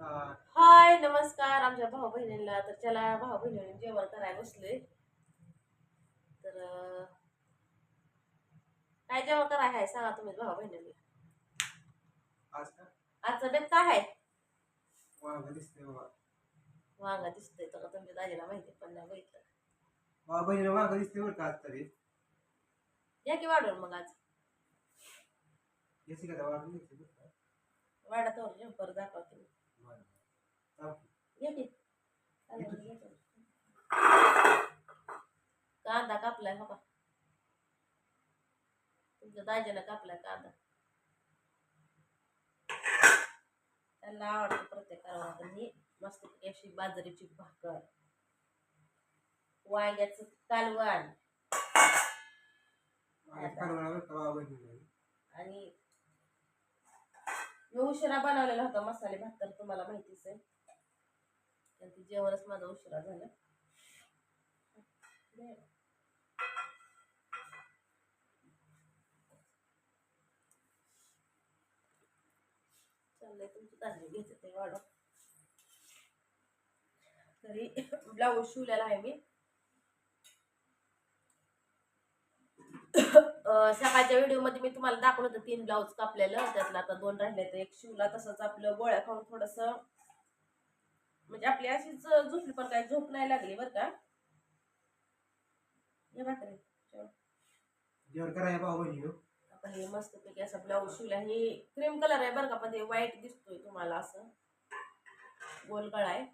हाय नमस्कार. आमच्या भाऊ बहिणीला तर चला भाऊ बहिणीने जेवण करायला बसले तर काय जेवण कराय आहे सांगा तुम्ही भाऊ का? आजचा बेत काय आहे वांगा दिसतंय तर तुमच्या दाजीला माहिती पण नाही बघितलं. बाबा बहिणीला वाघ दिसते बरं का आज तरी. या की वाढवून मग आज? याची का वाघ दिसते बरं का? वाढा तर जम्पर दाखवते मी. बरं. चाल. या की चालेल, या की. कांदा कापलाय हो तुमच्या दाजीनं कापलाय कांदा त्यांना आवडतं प्रत्येकाला पण ही मस्त अशी बाजरीची भाकर वांग्याचं कालवण आणि मी उशिरा बनवलेला होता मसाले भात तर तुम्हाला माहितीच आहे आणि जेवणच माझा उशिरा झाला. चाललंय तुमची धान्य घेते ते वाढव. तरी ब्लाऊज शिवलेला आहे मी. सकाळच्या व्हिडिओमध्ये मी तुम्हाला दाखवलं होतं तीन ब्लाऊज कापलेलं. त्यातलं आता दोन राहिले तर एक शिवला तसंच आपलं गोळ्या खाऊन थोडस म्हणजे आपली अशीच झोपली पण काही झोप नाही लागली बरं का. हे भाकरी आता हे मस्त पैकी असा ब्लाऊज शिवला हे क्रीम कलर आहे बरं का पण ते व्हाईट दिसतोय तुम्हाला असं. गोल गळा आहे.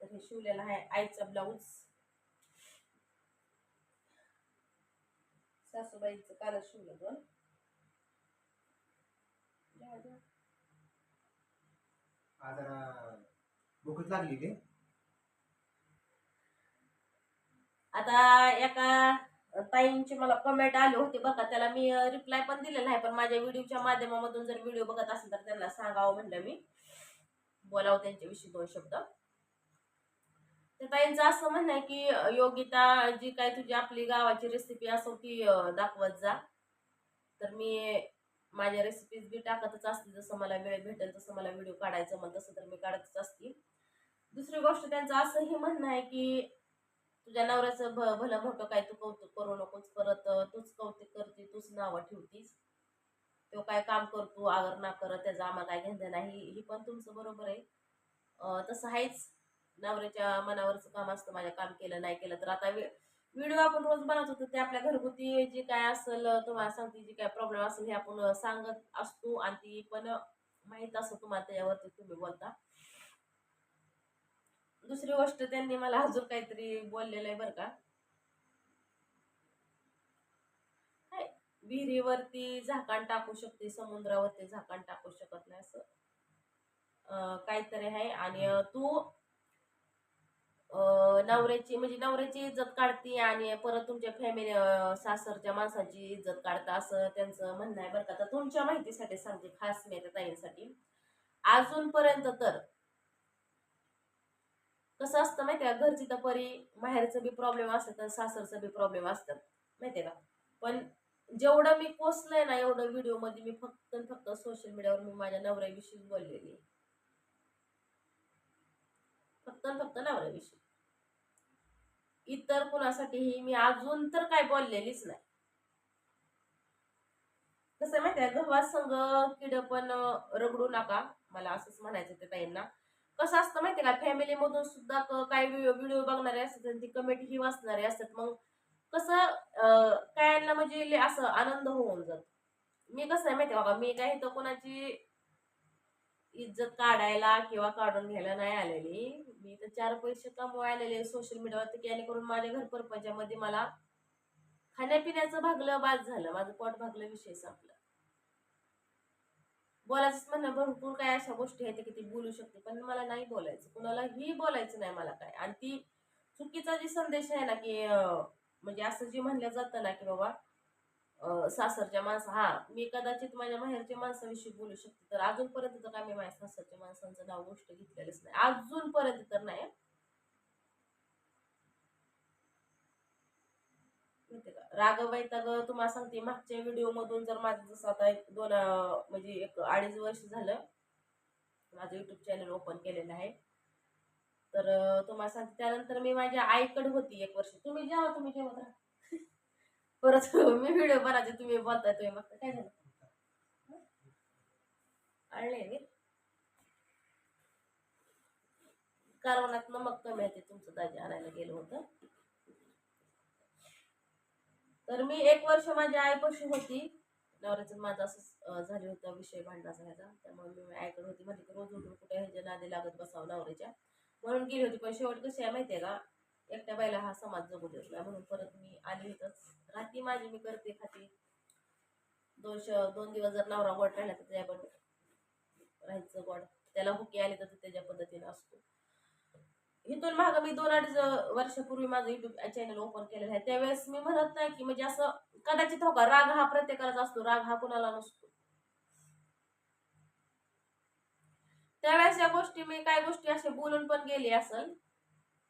तर हे शिवलेलं आहे आईचा ब्लाऊज सासूबाईचं कालच शिवलं दोन. भूकच लागली ते. आता एका ताईंचे मला कमेंट आले होते बघा त्याला मी रिप्लाय पण दिलेला आहे पण माझ्या व्हिडिओच्या माध्यमामधून जर व्हिडिओ बघत असेल तर त्यांना सांगावं म्हणलं मी. बोलावं त्यांच्याविषयी दोन शब्द. तर ताईंचं असं म्हणणं आहे की योगिता जी काय तुझी आपली गावाची रेसिपी असो ती दाखवत जा. तर मी माझ्या रेसिपीज बी टाकतच असते जसं मला वेळ भेटेल तसं मला व्हिडिओ काढायचं मग तसं तर मी काढतच असते. दुसरी गोष्ट त्यांचं असंही म्हणणं आहे की तुझ्या नवऱ्याचं भ भलं मोठं काय तू कौतुक करू नकोस परत तूच कौतुक करते तूच नावं ठेवतीस. तो काय काम करतो आगर ना करत त्याचा आम्हाला काय घेणं नाही ही पण तुमचं बरोबर आहे. तसं आहेच. नवऱ्याच्या मनावरचं काम असतं माझ्या काम केलं नाही केलं तर आता व्हिडिओ आपण रोज बनवत होतो ते आपल्या घरगुती जे काय असेल तुम्हाला सांगते जे काय प्रॉब्लेम असेल हे आपण सांगत असतो आणि ती पण माहीत असतं तुम्हाला त्याच्यावरती तुम्ही बोलता. दुसरी गोष्ट त्यांनी मला अजून काहीतरी बोललेलं आहे बरं का. विहिरीवरती झाकण टाकू शकते समुद्रावरती झाकण टाकू शकत नाही असं. काहीतरी आहे आणि तू नवऱ्याची म्हणजे नवऱ्याची इज्जत काढते आणि परत तुमच्या फॅमिली सासरच्या माणसाची इज्जत काढता असं त्यांचं म्हणणं आहे बरं का. तर तुमच्या माहितीसाठी सांगते खास मी त्या ताईंसाठी. अजूनपर्यंत तर कसं असतं माहितीये का घरची तर परी माहेरचं बी प्रॉब्लेम असतात आणि सासरचं बी प्रॉब्लेम असतात माहिती आहे का. पण जेवढं मी पोचलंय ना एवढं व्हिडिओमध्ये मी फक्त फक्त सोशल मीडियावर मी माझ्या नवऱ्याविषयीच बोललेली आहे. फक्त फक्त नवऱ्याविषयी. इतर कुणासाठीही मी अजून तर काय बोललेलीच नाही. कसं आहे गव्हा संघ संग किड पण रगडू नका. मला असंच म्हणायचं ते ताईंना. कसं असतं माहिती का? फॅमिली मधून सुद्धा काही व्हिडिओ बघणारे असतात आणि ती कमेंट ही वाचणारे असतात. मग कसं कायांना म्हणजे लय असं आनंद होऊन जात. मी कसं आहे माहिती बाबा बघा मी काही तर कोणाची इज्जत काढायला किंवा काढून घ्यायला नाही आलेली. मी तर चार पैसे कमवायला आलेले सोशल मीडियावरती की जेणेकरून माझ्या घर परपंचामध्ये मला खाण्यापिण्याचं भागलं बाद झालं. माझं पोट भागलं विषय संपला. बोलायचं म्हणणं भरपूर काय अशा गोष्टी आहेत की ती बोलू शकते पण मला नाही बोलायचं. कुणालाही बोलायचं नाही मला काय. आणि ती चुकीचा जी संदेश आहे ना की म्हणजे असं जे म्हणलं जातं ना की बाबा सासरच्या माणसं हा मी कदाचित माझ्या माहेरच्या माणसाविषयी बोलू शकते तर अजूनपर्यंत तर काय मी माझ्या सासरच्या माणसांचं नाव गोष्ट घेतलेलंच नाही. अजूनपर्यंत तर नाही. का? राग वैताग तुम्हाला सांगते मागच्या व्हिडिओ मधून जर माझं जसं आता एक दोन म्हणजे एक अडीच वर्ष झालं माझं युट्यूब चॅनल ओपन केलेलं आहे. तर तुम्हाला सांगते त्यानंतर मी माझ्या आईकडे होती एक वर्ष. तुम्ही जेव्हा तुम्ही जेवत राहा. परत मी व्हिडिओ बनायचे तुम्ही बोलताय तुम्ही मग काय झालं? आणले मी. कारवनात नमक कमी आहे ते तुमचं दाजी आणायला गेलं होतं. तर मी एक वर्ष माझ्या आईपाशी होती. नवऱ्याचं माझं असं झाले होता विषय भांडणाचा ह्याचा त्यामुळे मी आईकडे होती. म्हणजे रोज उठून कुठे ह्याच्या नादी लागत बसावं नवऱ्याच्या. म्हणून गेली होती. पण शेवट कशी आहे माहितीये का? एकट्या बाईला हा समाज जगू देत नाही म्हणून परत मी आली इथंच राहती माझी मी करते खाते. दोन श- दोन दिवस जर नवरा गोड राहिला तर त्याच्या पण राहायचं गोड. त्याला हुके आली तर त्याच्या पद्धतीने असतो. इथून मागं मी दोन अडीच वर्षापूर्वी माझं युट्यूब चॅनल ओपन केलेलं आहे. त्यावेळेस मी म्हणत नाही की म्हणजे असं कदाचित हो का राग हा प्रत्येकालाच असतो. राग हा कुणाला नसतो. त्यावेळेस या गोष्टी मी काय गोष्टी असे बोलून पण गेली असेल.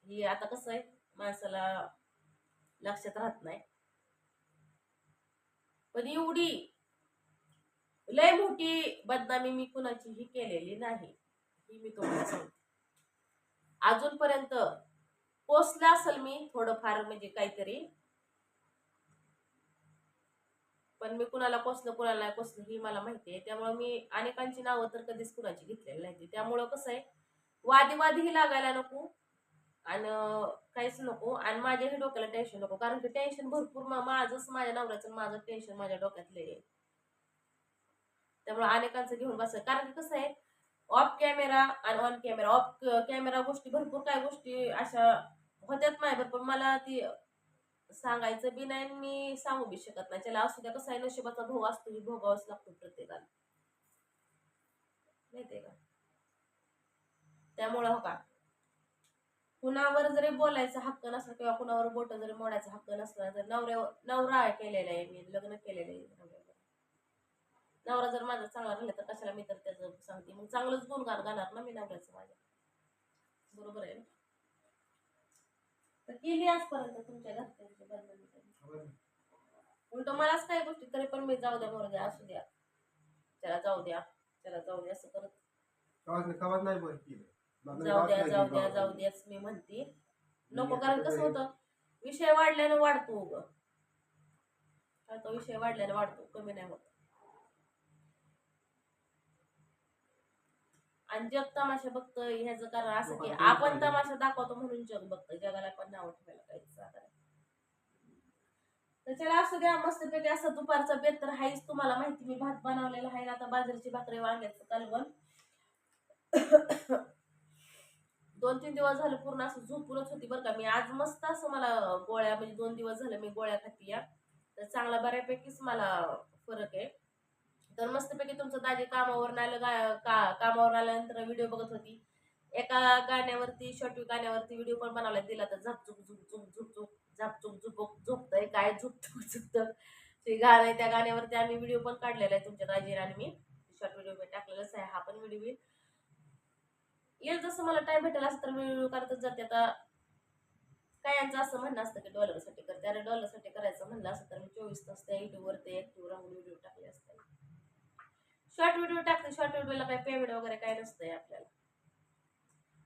ही आता कसं आहे माणसाला लक्षात राहत नाही. पण एवढी लय मोठी बदनामी मी कुणाची ही केलेली नाही ही मी तुम्हाला सांगते. अजूनपर्यंत पोचला असेल मी थोडंफार म्हणजे काहीतरी. पण मी कुणाला पोचलं कुणाला नाही पोचलं ही मला माहिती आहे. त्यामुळे मी अनेकांची नावं तर कधीच कुणाची घेतलेली नाही. त्यामुळं कसं आहे वादी वादीही लागायला नको. आणि काहीच नको. आणि माझ्याही डोक्याला टेन्शन नको. कारण की टेन्शन भरपूर माझंच माझ्या नवऱ्याचं माझं टेन्शन माझ्या डोक्यातले. आहे त्यामुळे अनेकांचं घेऊन बसायचं. कारण की कसं आहे ऑफ कॅमेरा आणि ऑन कॅमेरा ऑफ कॅमेरा गोष्टी भरपूर काय गोष्टी अशा होत्यात माझ्या पण मला ती सांगायचं बी नाही आणि मी सांगू बी शकत नाही. त्याला असू द्या कसं आहे नशिबाचा भोग असतो की भोगावाच लागतो प्रत्येकाला. माहितीये का? त्यामुळं हो का? कुणावर जरी बोलायचा हक्क नसला किंवा कुणावर बोट जरी मोडायचा हक्क नसला तर नवऱ्यावर नवरा केलेला आहे मी लग्न केलेलं आहे. नवऱ्यावर. नवरा जर माझा चांगला राहिला तर कशाला मी तर त्याचं सांगते? मग चांगलंच गुणगान गाणार ना मी नवऱ्याचं माझ्या. बरोबर आहे ना? तर केली आजपर्यंत तुमच्या घरच्यांची बदनामी उलट मलाच काही गोष्टी तरी पण मी जाऊ द्या बरोबर द्या असू द्या. त्याला जाऊ द्या त्याला जाऊ द्या असं करत. नाही जाऊ द्या जाऊ द्या जाऊ. द्याच मी म्हणते नको कारण कसं होतं विषय वाढल्यानं वाढतो उग काय तो विषय वाढल्यानं वाढतो कमी नाही होत आणि जग तमाशा बघतं ह्याचं कारण असं की आपण. तमाशा दाखवतो म्हणून जग बघतं जगाला पण नाव ठेवायला काहीच. तर चला असं द्या मस्तपैकी असं दुपारचा बेत तर हायच तुम्हाला माहिती मी भात बनवलेला आहे ना आता बाजरीची भाकरी वांग्याचं कालवण दोन तीन दिवस झालं पूर्ण असं झोपूनच होती बरं का. मी आज मस्त असं मला गोळ्या म्हणजे दोन दिवस झालं मी गोळ्या खाती या. तर चांगला बऱ्यापैकीच मला फरक आहे. तर मस्तपैकी तुमचं दाजी कामावर आलं गा का कामावर आल्यानंतर व्हिडिओ बघत होती. एका गाण्यावरती शॉर्ट गाण्यावरती व्हिडिओ पण बनवला दिला तर झपझुक झुक झुक झुक झुक झापचुक झुपक झोपतंय काय झुकतं झुकतं ते गाणं आहे त्या गाण्यावरती आम्ही व्हिडिओ पण काढलेला आहे तुमच्या दाजीने आणि मी. शॉर्ट व्हिडिओ टाकलेलाच आहे हा पण व्हिडिओ येईल जसं मला टाइम भेटेल असं तर व्हिडिओ करतच जाते. आता काय यांचं असं म्हणणं असतं की डॉलरसाठी करते अरे डॉलरसाठी करायचं म्हणलं असं तर मी चोवीस तास त्या युट्यूबवरती ऍक्टिव्ह राहून व्हिडिओ टाकले असते. शॉर्ट व्हिडिओ टाकते. शॉर्ट व्हिडिओला काही पेमेंट वगैरे काय नसतंय आपल्याला.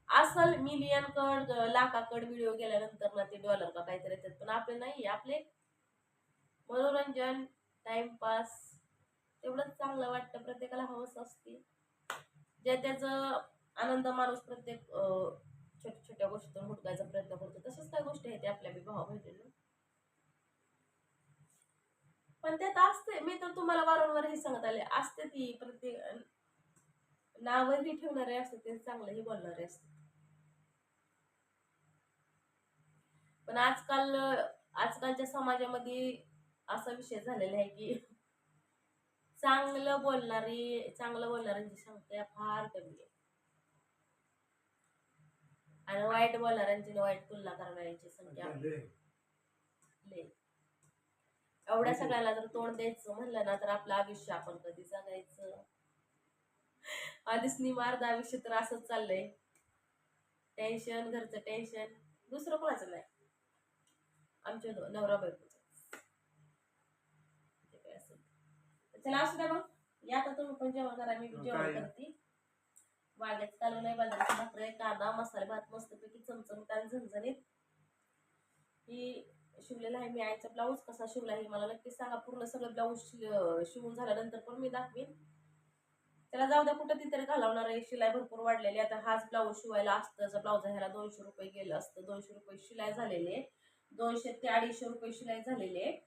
असल मिलियन कड लाखाकड व्हिडिओ गेल्यानंतर ना ते डॉलर का काहीतरी येतात. पण आपले नाही आपले मनोरंजन टाइमपास तेवढंच चांगलं वाटतं. प्रत्येकाला हवंच असते. ज्या त्याचं आनंद माणूस प्रत्येक अं, छोट्या छोट्या गोष्टीतून हुडकायचा प्रयत्न करतो. तशाच काय गोष्टी आहेत ते आपल्या बी भावा बहिणींना. पण त्यात असते मी तर तुम्हाला वारंवार हे सांगत आले असते ती प्रत्येक नावही ठेवणारे असते ते चांगलंही बोलणारे असते पण आजकाल आजकालच्या समाजामध्ये असा विषय झालेला आहे की चांगलं बोलणारी चांगलं बोलणाऱ्यांची संख्या फार कमी आहे. आणि वाईट बोलणाऱ्यांची वाईट तुलना करणाऱ्यांची संख्या. लय. एवढ्या सगळ्याला जर तोंड द्यायचं म्हणलं ना तर आपलं आयुष्य आपण कधी जगायचं? आधीच निमार्द आयुष्य तर असंच चाललंय. टेन्शन घरचं टेन्शन दुसरं कोणाचं नाही. आमच्या नवरा बायकोचं. चला असू द्या मग. या आता तुम्ही पण जेवण करा मी जेवण? करते. वांग्याचं कालवण आहे बाजरीची भाकर आहे कांदा मसाले भात मस्तपैकी चमचमीत आणि झणझणीत. ही शिवलेला आहे मी आईचा ब्लाऊज कसा शिवला आहे मला नक्कीच सांगा. पूर्ण सगळं ब्लाऊज शिवून झाल्यानंतर पण मी दाखवीन. त्याला जाऊ द्या कुठं तिथे घालवणार आहे. शिलाई भरपूर वाढलेली आहे. आता हाच ब्लाऊज शिवायला असतं. ब्लाऊज ह्याला दोनशे रुपये गेलं असतं दोनशे रुपये शिलाई झालेली आहे. दोनशे ते अडीचशे रुपये शिलाई झालेली आहे.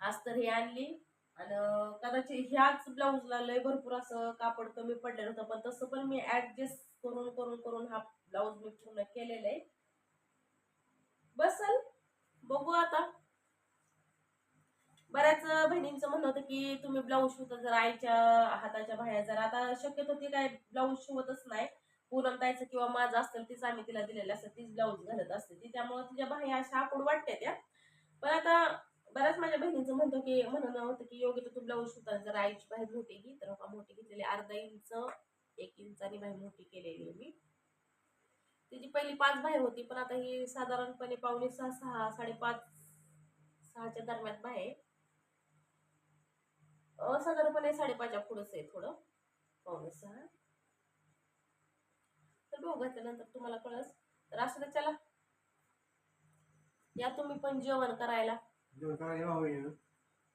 आज तर हे आणली. आणि कदाचित ह्याच ब्लाऊजला लय भरपूर असं कापड कमी पडलेलं होतं पण तसं पण मी ऍडजस्ट करून करून करून हा ब्लाऊज मी पूर्ण केलेला आहे. बसल बघू आता. बऱ्याच बहिणींचं म्हणणं होतं की तुम्ही ब्लाऊज शिवता जर आईच्या हाताच्या बाहेर जर आता शक्यतो ती काय ब्लाऊज शिवतच नाही. पूनमताईचं किंवा माझं असतं तीच आम्ही तिला दिलेलं असतं तीच ब्लाऊज घालत असते. ती त्यामुळे तिच्या बाह्या अशा आकूड वाटते त्या. पण आता बऱ्याच माझ्या बहिणीचं म्हणतो की म्हणणं होतं की योग्य तू ब्लाऊज शिवता जर आईची बाहेर मोठी घे तर का मोठी घेतलेली अर्धा इंच एक इंचानी बाहेर मोठी केलेली मी. तिची पहिली पाच बाहेर होती पण आता ही साधारणपणे पावणे सहा सहा साडेपाच सहाच्या दरम्यान बाहेर साधारणपणे साडेपाचच्या पुढंच आहे थोडं. पावणे सहा. तर बघू घातल्यानंतर तुम्हाला कळस तर असं तर चला. या तुम्ही पण जेवण करायला. जेवण करायला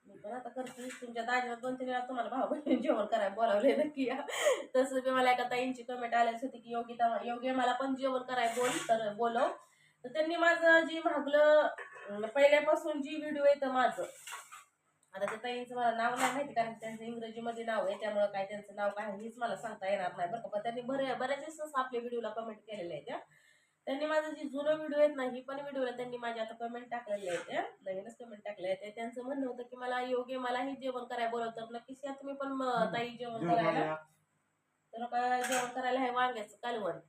मी पण आता करते. तुमच्या दाजीवर दोन तीन वेळा तुम्हाला भाऊ बहिणी जेवण करायला बोलावले नक्की. या तसं मी मला एका ताईंची कमेंट आल्याच होती की योगिता योग्य मला पण जेवण करायला बोल तर बोलव. तर त्यांनी माझं जी मागलं पहिल्यापासून जी व्हिडिओ येतं माझं. आता त्या ताईंचं मला नाव नाही माहिती कारण त्यांचं इंग्रजीमध्ये नाव आहे त्यामुळे काय त्यांचं नाव काय हेच मला सांगता येणार नाही बरं का. पण त्यांनी बरे बऱ्याच दिवस आपल्या व्हिडिओला कमेंट केलेले आहेत त्या त्यांनी माझं जी जुनं व्हिडिओ आहेत ना ही पण व्हिडिओला त्यांनी माझ्या आता कमेंट टाकलेले आहेत नवीनच कमेंट टाकले आहेत. त्यांचं म्हणणं होतं की मला योग्य मलाही जेवण करायला बोलवतं तर नक्कीच या तुम्ही पण ताई जेवण करायला. तर काय जेवण करायला हे वांग्याचं कालवण.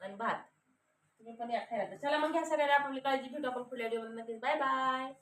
आणि भात. तुम्ही पण या खायला. चला मग ह्या सगळ्या आपली काळजी घेतो आपण पुढल्या व्हिडिओ नक्कीच. Bye bye